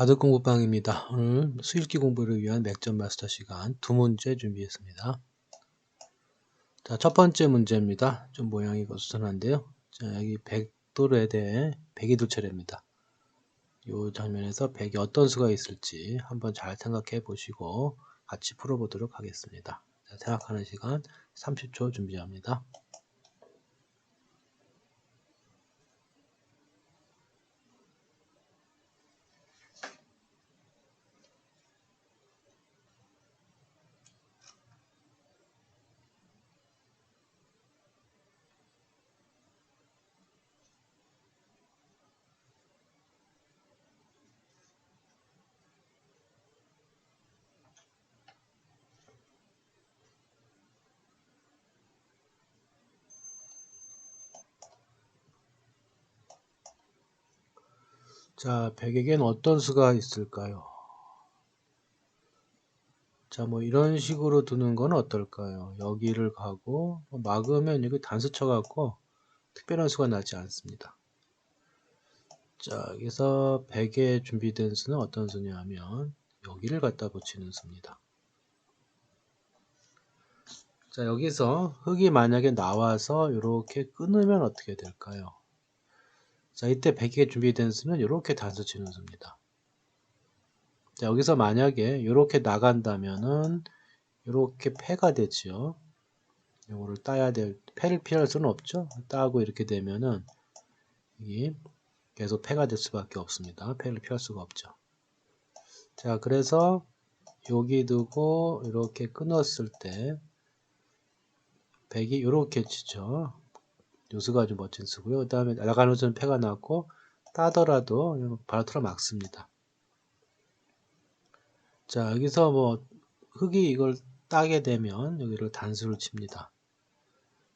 바둑 공부방입니다. 오늘 수일기 공부를 위한 맥점 마스터 시간 두 문제 준비했습니다. 자, 첫 번째 문제입니다. 좀 모양이 거수선한데요. 자, 여기 백돌에 대해 백이돌 차례입니다. 이 장면에서 백이 어떤 수가 있을지 한번 잘 생각해 보시고 같이 풀어보도록 하겠습니다. 자, 생각하는 시간 30초 준비합니다. 자, 100에겐 어떤 수가 있을까요? 자, 뭐 이런 식으로 두는 건 어떨까요? 여기를 가고 뭐 막으면 여기 단수 쳐갖고 특별한 수가 나지 않습니다. 자, 여기서 100에 준비된 수는 어떤 수냐 하면 여기를 갖다 붙이는 수입니다. 자, 여기서 흙이 만약에 나와서 이렇게 끊으면 어떻게 될까요? 자, 이때 100개 준비된 수는 이렇게 단수 치는 수입니다. 자, 여기서 만약에 이렇게 나간다면은 이렇게 패가 되지요. 이거를 따야 될 패를 피할 수는 없죠. 따고 이렇게 되면은 이 계속 패가 될 수밖에 없습니다. 패를 피할 수가 없죠. 자, 그래서 여기 두고 이렇게 끊었을 때 백이 이렇게 치죠. 요수가 아주 멋진 수고요. 그 다음에 수는 패가 났고 따더라도 바로 틀어 막습니다. 자 여기서 뭐 흙이 이걸 따게 되면 여기를 단수를 칩니다.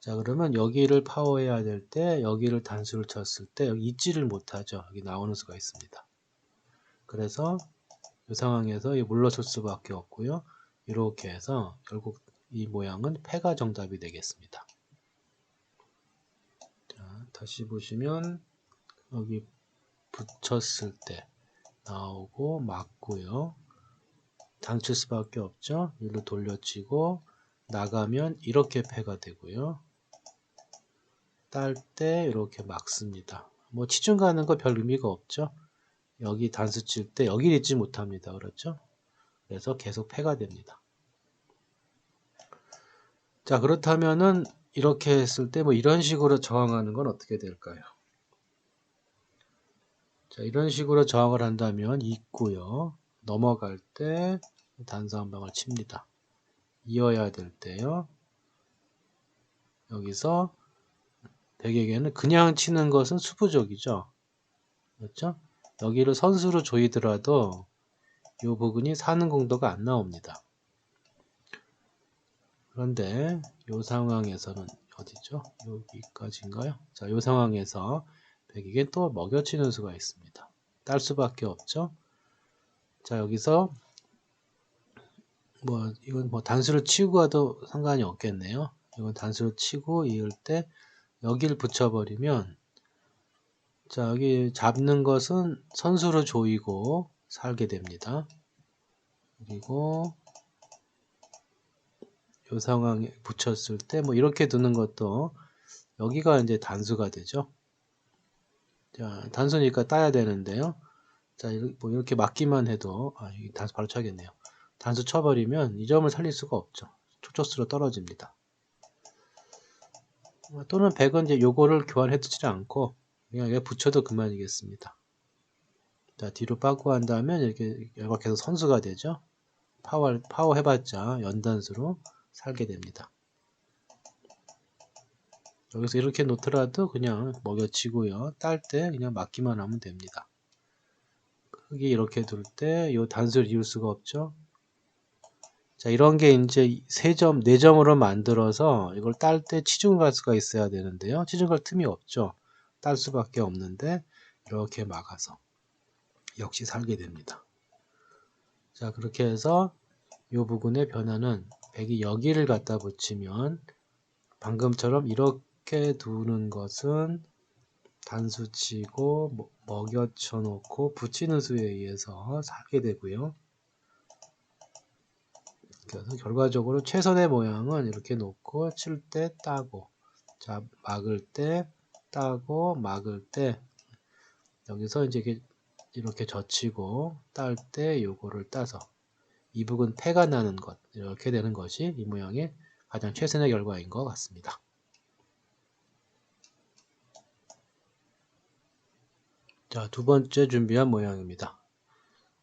자 그러면 여기를 파워해야 될 때 여기를 단수를 쳤을 때 여기 있지를 못하죠. 여기 나오는 수가 있습니다. 그래서 이 상황에서 물러설 수밖에 없고요. 이렇게 해서 결국 이 모양은 패가 정답이 되겠습니다. 다시 보시면 여기 붙였을 때 나오고 맞고요. 당칠 수밖에 없죠. 일로 돌려치고 나가면 이렇게 패가 되고요. 딸 때 이렇게 막습니다. 뭐 치중 가는 거 별 의미가 없죠. 여기 단수 칠 때 여기 있지 못합니다. 그렇죠? 그래서 계속 패가 됩니다. 자 그렇다면은 이렇게 했을 때 뭐 이런 식으로 저항하는 건 어떻게 될까요? 자, 이런 식으로 저항을 한다면 있고요. 넘어갈 때 단수 한 방을 칩니다. 이어야 될 때요. 여기서 백에게는 그냥 치는 것은 수부족이죠. 그렇죠? 여기를 선수로 조이더라도 이 부분이 사는 공도가 안 나옵니다. 그런데 이 상황에서는 어디죠? 여기까지인가요? 자, 이 상황에서 백에게 또 먹여치는 수가 있습니다. 딸 수밖에 없죠. 자, 여기서 뭐 이건 뭐 단수를 치고 가도 상관이 없겠네요. 이건 단수를 치고 이을 때 여기를 붙여버리면 자 여기 잡는 것은 선수로 조이고 살게 됩니다. 그리고 이 상황에 붙였을 때 뭐 이렇게 두는 것도 여기가 이제 단수가 되죠. 자, 단수니까 따야 되는데요. 자, 뭐 이렇게 막기만 해도 아, 이 단수 바로 쳐야겠네요. 단수 쳐버리면 이 점을 살릴 수가 없죠. 초초수로 떨어집니다. 또는 100은 이제 요거를 교환해 두지 않고 그냥 여기 붙여도 그만이겠습니다. 자, 뒤로 빠고 한 다음에 이렇게 계속 선수가 되죠. 파워, 파워 해봤자 연단수로 살게 됩니다. 여기서 이렇게 놓더라도 그냥 먹여치고요. 딸 때 그냥 맞기만 하면 됩니다. 흙이 이렇게 둘 때 이 단수를 이을 수가 없죠. 자, 이런 게 이제 세 점, 네 점으로 만들어서 이걸 딸 때 치중 갈 수가 있어야 되는데요. 치중 갈 틈이 없죠. 딸 수밖에 없는데 이렇게 막아서 역시 살게 됩니다. 자, 그렇게 해서 이 부분의 변화는 100이 여기를 갖다 붙이면 방금처럼 이렇게 두는 것은 단수치고 뭐, 먹여쳐 놓고 붙이는 수에 의해서 살게 되고요. 그래서 결과적으로 최선의 모양은 이렇게 놓고 칠 때 따고 자 막을 때 따고 막을 때 여기서 이제 이렇게 젖히고 딸 때 요거를 따서 이북은 패가 나는 것 이렇게 되는 것이 이 모양의 가장 최선의 결과인 것 같습니다. 자, 두 번째 준비한 모양입니다.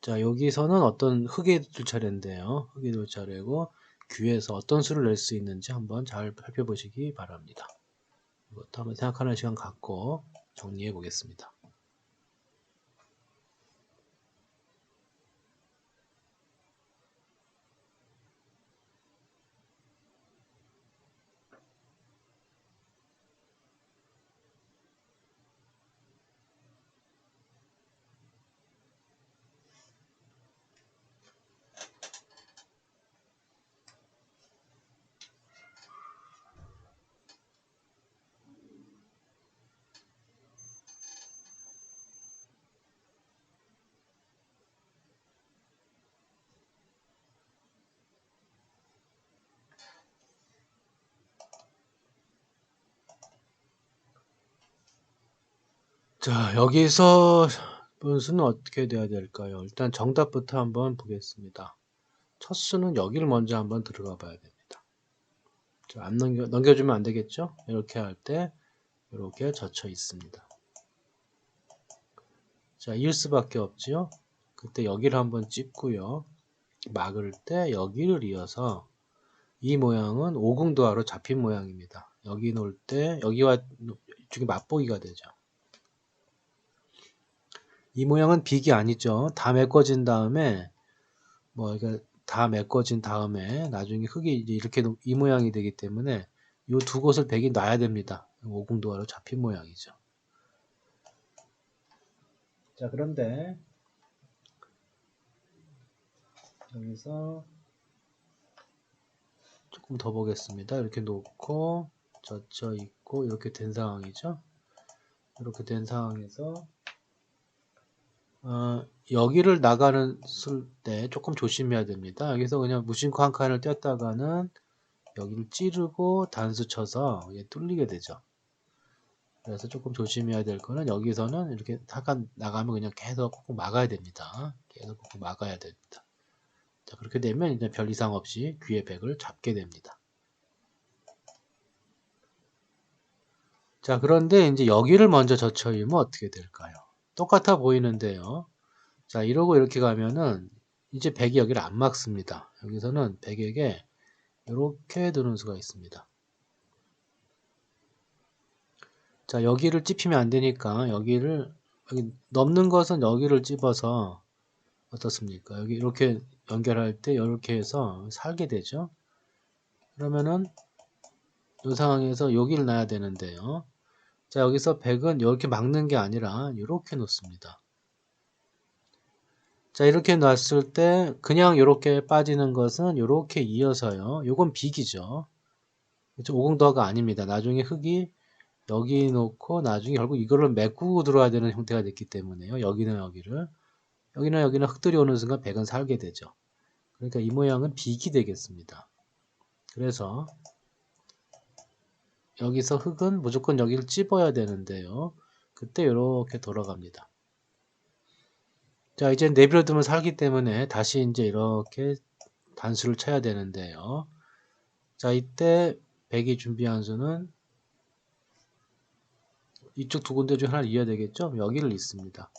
자, 여기서는 어떤 흙이 둘 차례인데요. 흙이 둘 차례고 귀에서 어떤 수를 낼 수 있는지 한번 잘 살펴보시기 바랍니다. 이것도 한번 생각하는 시간 갖고 정리해 보겠습니다. 자, 여기서 분수는 어떻게 돼야 될까요? 일단 정답부터 한번 보겠습니다. 첫 수는 여기를 먼저 한번 들어가 봐야 됩니다. 자, 안 넘겨, 넘겨주면 안 되겠죠? 이렇게 할 때 이렇게 젖혀 있습니다. 자, 일 수밖에 없지요? 그때 여기를 한번 찍고요. 막을 때 여기를 이어서 이 모양은 오궁도하로 잡힌 모양입니다. 여기 놓을 때 여기와 이쪽이 맛보기가 되죠. 이 모양은 빅이 아니죠. 다 메꿔진 다음에 뭐 이게 다 메꿔진 다음에 나중에 흙이 이렇게 이 모양이 되기 때문에 이 두 곳을 백이 놔야 됩니다. 오궁도화로 잡힌 모양이죠. 자 그런데 여기서 조금 더 보겠습니다. 이렇게 놓고 젖혀 있고 이렇게 된 상황이죠. 이렇게 된 상황에서 어, 여기를 나가는 쓸때 조금 조심해야 됩니다. 여기서 그냥 무심코 한 칸을 떼었다가는 여기를 찌르고 단수 쳐서 뚫리게 되죠. 그래서 조금 조심해야 될 거는 여기서는 이렇게 잠깐 나가면 그냥 계속 꼭 막아야 됩니다. 계속 꼭 막아야 됩니다. 자, 그렇게 되면 이제 별 이상 없이 귀의 백을 잡게 됩니다. 자, 그런데 이제 여기를 먼저 젖혀이면 어떻게 될까요? 똑같아 보이는데요. 자, 이러고 이렇게 가면은 이제 백이 여기를 안 막습니다. 여기서는 백에게 이렇게 두는 수가 있습니다. 자, 여기를 찝히면 안 되니까 여기를 여기 넘는 것은 여기를 찝어서 어떻습니까? 여기 이렇게 연결할 때 이렇게 해서 살게 되죠. 그러면은 이 상황에서 여기를 놔야 되는데요. 자 여기서 100은 이렇게 막는 게 아니라 이렇게 놓습니다. 자 이렇게 놨을 때 그냥 이렇게 빠지는 것은 이렇게 이어서요. 이건 비기죠. 오공도가 아닙니다. 나중에 흙이 여기 놓고 나중에 결국 이거를 메꾸고 들어와야 되는 형태가 됐기 때문에요. 여기는 여기를 여기는 여기는 흙들이 오는 순간 100은 살게 되죠. 그러니까 이 모양은 비기 되겠습니다. 그래서 여기서 흙은 무조건 여기를 찝어야 되는데요. 그때 이렇게 돌아갑니다. 자 이제 내버려두면 살기 때문에 다시 이제 이렇게 단수를 쳐야 되는데요. 자 이때 백이 준비한 수는 이쪽 두 군데 중 하나를 이어야 되겠죠? 여기를 있습니다.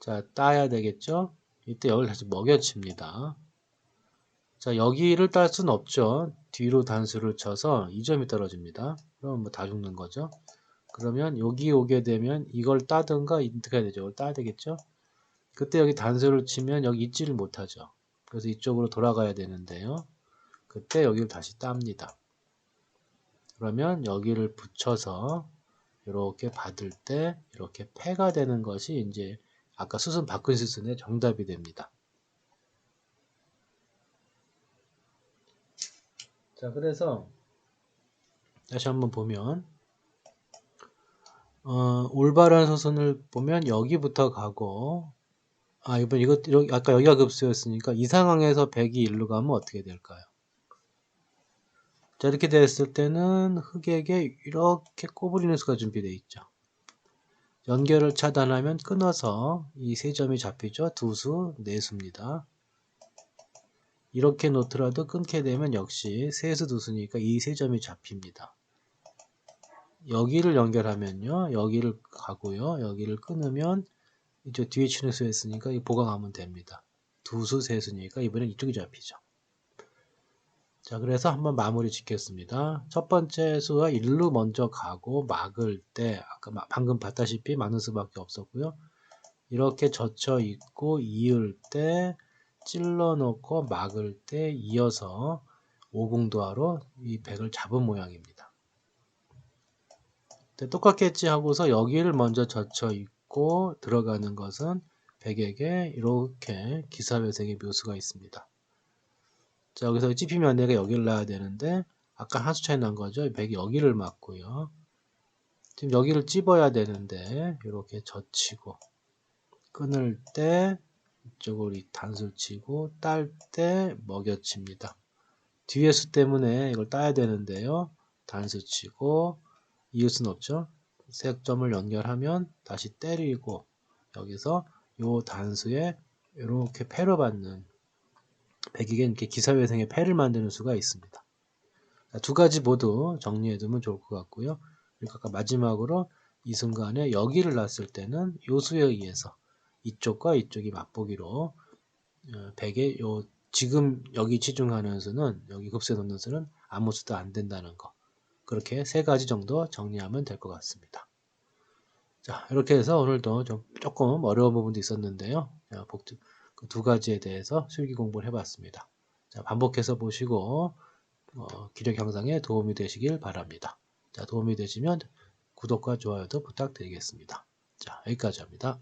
자 따야 되겠죠? 이때 여기를 다시 먹여칩니다. 자 여기를 딸 수는 없죠. 뒤로 단수를 쳐서 2점이 떨어집니다. 그럼 뭐다 죽는 거죠. 그러면 여기 오게 되면 이걸 따든가 해야 되죠? 이걸 따야 되겠죠? 그때 여기 단수를 치면 여기 있지를 못하죠. 그래서 이쪽으로 돌아가야 되는데요. 그때 여기를 다시 땁니다. 그러면 여기를 붙여서 이렇게 받을 때 이렇게 패가 되는 것이 이제 아까 수순 바꾼 수순의 정답이 됩니다. 자, 그래서 다시 한번 보면 어, 올바른 소선을 보면 여기부터 가고 아 이번 이것 아까 여기가 급수였으니까 이 상황에서 100이 일로 가면 어떻게 될까요? 자 이렇게 됐을 때는 흑에게 이렇게 꼬부리는 수가 준비되어 있죠. 연결을 차단하면 끊어서 이 세 점이 잡히죠. 두 수, 네 수입니다. 이렇게 놓더라도 끊게 되면 역시 세수 두수니까 이 세 점이 잡힙니다. 여기를 연결하면요. 여기를 가고요. 여기를 끊으면 이제 뒤에 치는 수 했으니까 이 보강하면 됩니다. 두수 세수니까 이번엔 이쪽이 잡히죠. 자, 그래서 한번 마무리 짓겠습니다. 첫 번째 수가 1로 먼저 가고 막을 때, 아까 방금 봤다시피 막는 수밖에 없었고요. 이렇게 젖혀 있고 이을 때, 찔러 놓고 막을 때 이어서 오공도하로 이 백을 잡은 모양입니다. 똑같겠지 하고서 여기를 먼저 젖혀 있고 들어가는 것은 백에게 이렇게 기사회생의 묘수가 있습니다. 자, 여기서 찝히면 내가 여기를 놔야 되는데 아까 한 수 차이 난 거죠. 100이 여기를 맞고요. 지금 여기를 찝어야 되는데 이렇게 젖히고 끊을 때 이쪽으로 단술 치고 딸 때 먹여칩니다. 뒤에 수 때문에 이걸 따야 되는데요. 단수 치고 이웃은 없죠. 색점을 연결하면 다시 때리고 여기서 요 단수에 이렇게 패러 받는 백에게 이렇게 기사회생의 패를 만드는 수가 있습니다. 두 가지 모두 정리해두면 좋을 것 같고요. 그리고 아까 마지막으로 이 순간에 여기를 놨을 때는 요수에 의해서 이쪽과 이쪽이 맛보기로 어, 백의 요 지금 여기 치중하는 수는 여기 급수에 놓는 수는 아무 수도 안 된다는 거 그렇게 세 가지 정도 정리하면 될 것 같습니다. 자 이렇게 해서 오늘도 좀 조금 어려운 부분도 있었는데요. 복습 그두 가지에 대해서 실기 공부를 해봤습니다. 자, 반복해서 보시고 어, 기력 향상에 도움이 되시길 바랍니다. 자, 도움이 되시면 구독과 좋아요도 부탁드리겠습니다. 자, 여기까지 합니다.